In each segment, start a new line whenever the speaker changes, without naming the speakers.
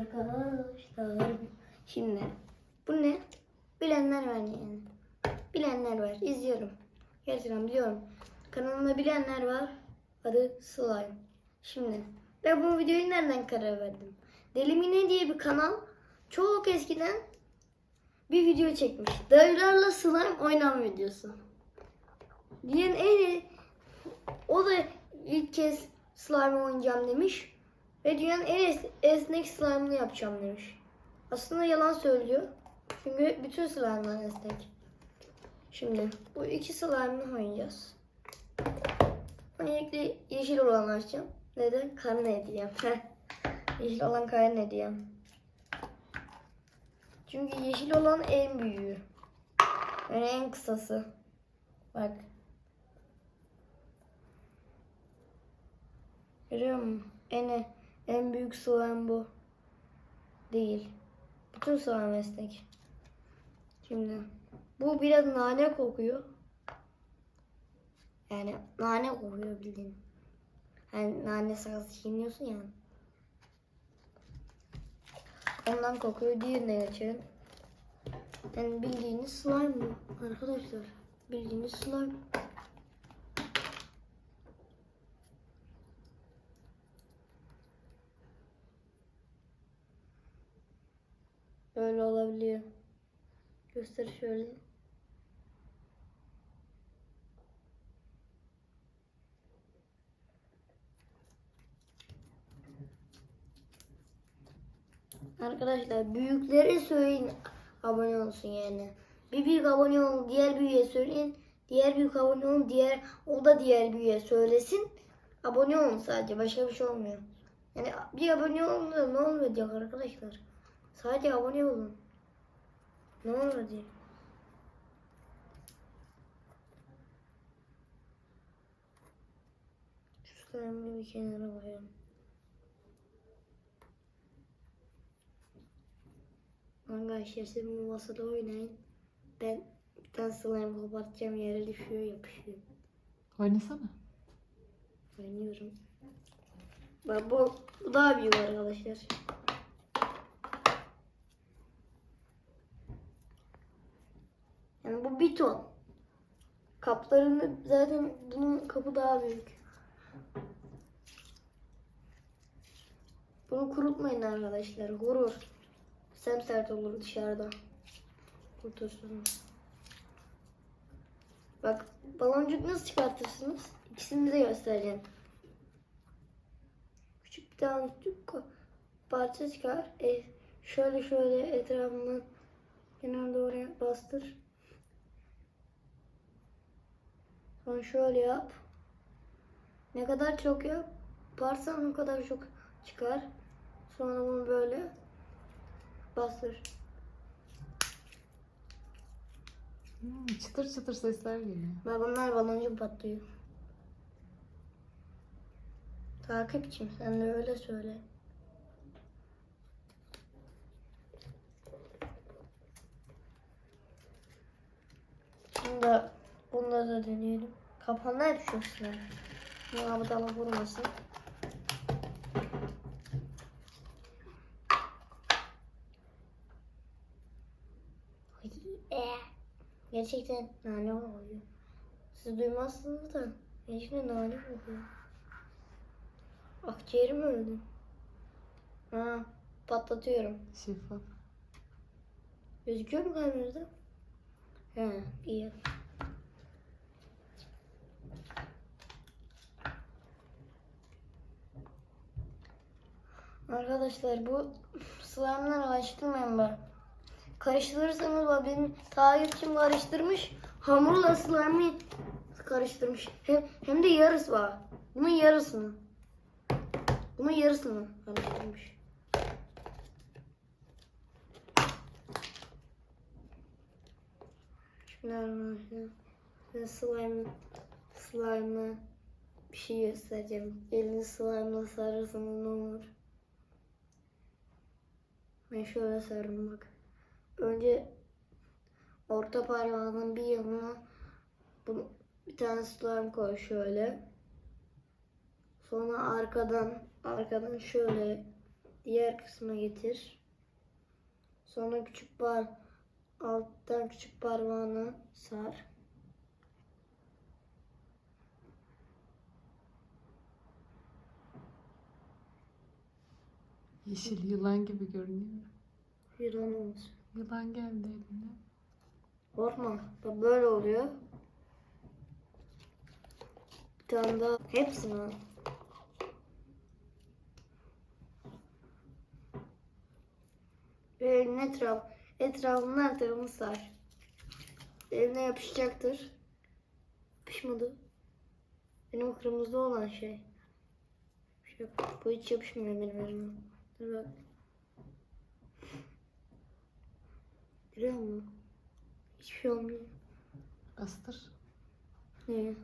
arkadaşlar. Şimdi bu ne? Bilenler var yani. Bilenler var. İzliyorum. Gerçekten biliyorum. Kanalımda bilenler var. Adı Slime. Şimdi ben bu videoyu nereden karar verdim? Delimine diye bir kanal çok eskiden bir video çekmiş. Dayılarla slime oynama videosu. Dünyanın en o da ilk kez slime oynayacağım demiş. Ve dünyanın en es- esnek slime'ını yapacağım demiş. Aslında yalan söylüyor. Çünkü bütün slime'lar esnek. Şimdi bu iki slime'ını oynayacağız. Öncelikle yeşil olanı açacağım. Neden? Karne hediyem. yeşil olan karne hediyem. Çünkü yeşil olan en büyüğü. Yani en kısası. Bak. Görüyor musun? En, en büyük slime bu. Değil. Bütün slime esnek. Şimdi bu biraz nane kokuyor. Yani nane kokuyor bildiğin. Hani nane sakız çiğniyorsun ya. Ondan kokuyor. Diğerine geçelim. Yani bildiğiniz slime bu arkadaşlar. Bildiğiniz slime. Böyle olabiliyor. Göster şöyle. Arkadaşlar büyükleri söyleyin abone olsun yani. Bir büyük abone olun diğer büyüğe söyleyin. Diğer büyük abone olun diğer o da diğer büyüğe söylesin. Abone olun sadece başka bir şey olmuyor. Yani bir abone olun ne olmayacak arkadaşlar. Sadece abone olun. Ne olacak? Şu slime'ı bir kenara koyalım. Arkadaşlar siz bu masada oynayın. Ben bir tane slime kopartacağım yere düşüyor yapışıyor.
Oynasana.
Oynuyorum. Bak bu, bu daha büyük arkadaşlar. Yani bu bir ton. Kaplarını zaten bunun kapı daha büyük. Bunu kurutmayın arkadaşlar. Kurur. Semsert olur dışarıda. Kurutursunuz. Bak baloncuk nasıl çıkartırsınız? İkisini de göstereceğim. Küçük bir tane küçük parça çıkar. E, şöyle şöyle etrafından kenara doğru bastır. Sonra şöyle yap. Ne kadar çok yap, yaparsan o kadar çok çıkar. Sonra bunu böyle bastır.
Hmm, çıtır çıtır sesler geliyor.
Bak bunlar baloncuk patlıyor. Takipçim sen de öyle söyle. Şimdi bunları da deneyelim. Kapanlar düşüyorsun. Buna bu dala vurmasın. Eh. Gerçekten nane kokuyor. Siz duymazsınız da gerçekten nane kokuyor. Akciğerim öldü. Ha, patlatıyorum.
Şeffaf.
Gözüküyor mu kamerada? He, iyi. Arkadaşlar bu slime'ları karıştırmayın bak. Karıştırırsanız bak benim takipçim karıştırmış. Hamurla slime'ı karıştırmış. Hem, hem de yarısı var. Bunun yarısını. Bunun yarısını karıştırmış. Bismillahirrahmanirrahim. Ben slime, slime'la bir şey göstereceğim. Elini slime'la sarırsanız ne olur? Ben şöyle sardım bak. Önce orta parmağının bir yanına bunu bir tane slime koy şöyle. Sonra arkadan arkadan şöyle diğer kısma getir. Sonra küçük par alttan küçük parmağını sar.
Yeşil yılan gibi görünüyor.
Yılan olsun.
Yılan geldi eline.
Korkma. Bak böyle oluyor. Bir tane daha. Hepsini al. Ve elin etraf, etrafının her tarafını sar. Eline yapışacaktır. Yapışmadı. Benim kırmızı olan şey. Bu hiç yapışmıyor benim elime. Bak. Görüyor musun? Hiçbir şey olmuyor.
Bastır.
Niye?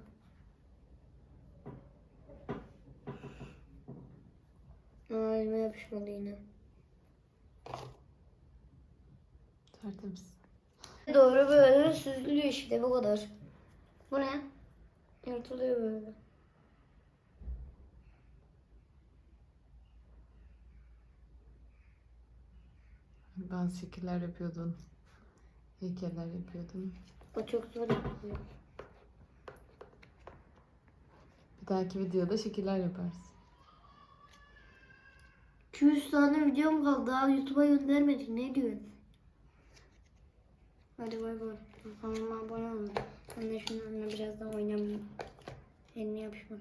Aa elime yapışmadı yine.
Tertemiz.
Doğru böyle süzülüyor işte bu kadar. Bu ne? Yırtılıyor böyle.
Bazı şekiller yapıyordun. Heykeller yapıyordun.
O çok zor yapılıyor.
Bir dahaki videoda şekiller yaparsın.
200 tane videom kaldı daha YouTube'a göndermedik ne diyorsun? Hadi bay bay. Kanalıma abone olun. Ben de şunlarla biraz daha oynamayayım. Eline yapışmadı.